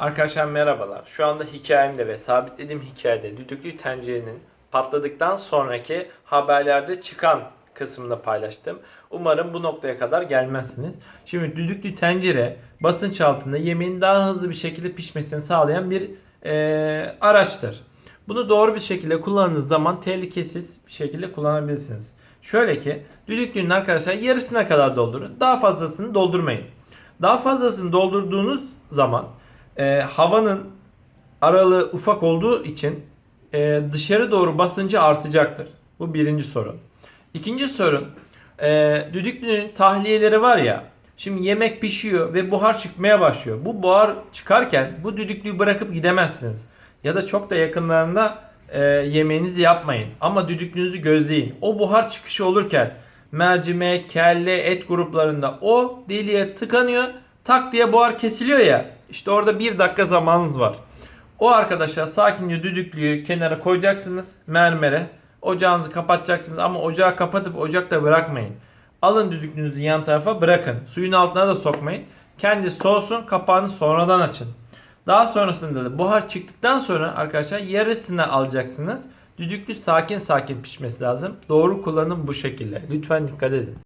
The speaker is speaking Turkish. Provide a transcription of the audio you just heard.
Arkadaşlar merhabalar. Şu anda hikayemde ve sabitlediğim hikayede düdüklü tencerenin patladıktan sonraki haberlerde çıkan kısmında paylaştım. Umarım bu noktaya kadar gelmezsiniz. Şimdi düdüklü tencere basınç altında yemeğin daha hızlı bir şekilde pişmesini sağlayan bir eee, araçtır. Bunu doğru bir şekilde kullandığınız zaman tehlikesiz bir şekilde kullanabilirsiniz. Şöyle ki düdüklünün arkadaşlar yarısına kadar doldurun. Daha fazlasını doldurmayın. Daha fazlasını doldurduğunuz zaman e, havanın aralığı ufak olduğu için e, dışarı doğru basıncı artacaktır. Bu birinci sorun. İkinci sorun e, düdüklünün tahliyeleri var ya şimdi yemek pişiyor ve buhar çıkmaya başlıyor. Bu buhar çıkarken bu düdüklüyü bırakıp gidemezsiniz. Ya da çok da yakınlarında e, yemeğinizi yapmayın. Ama düdüklünüzü gözleyin. O buhar çıkışı olurken mercimek, kelle, et gruplarında o deliğe tıkanıyor. Tak diye buhar kesiliyor ya. İşte orada bir dakika zamanınız var. O arkadaşlar sakince düdüklüyü kenara koyacaksınız mermere. Ocağınızı kapatacaksınız ama ocağı kapatıp ocakta bırakmayın. Alın düdüklünüzü yan tarafa bırakın. Suyun altına da sokmayın. Kendi soğusun kapağını sonradan açın. Daha sonrasında da buhar çıktıktan sonra arkadaşlar yarısını alacaksınız. Düdüklü sakin sakin pişmesi lazım. Doğru kullanım bu şekilde. Lütfen dikkat edin.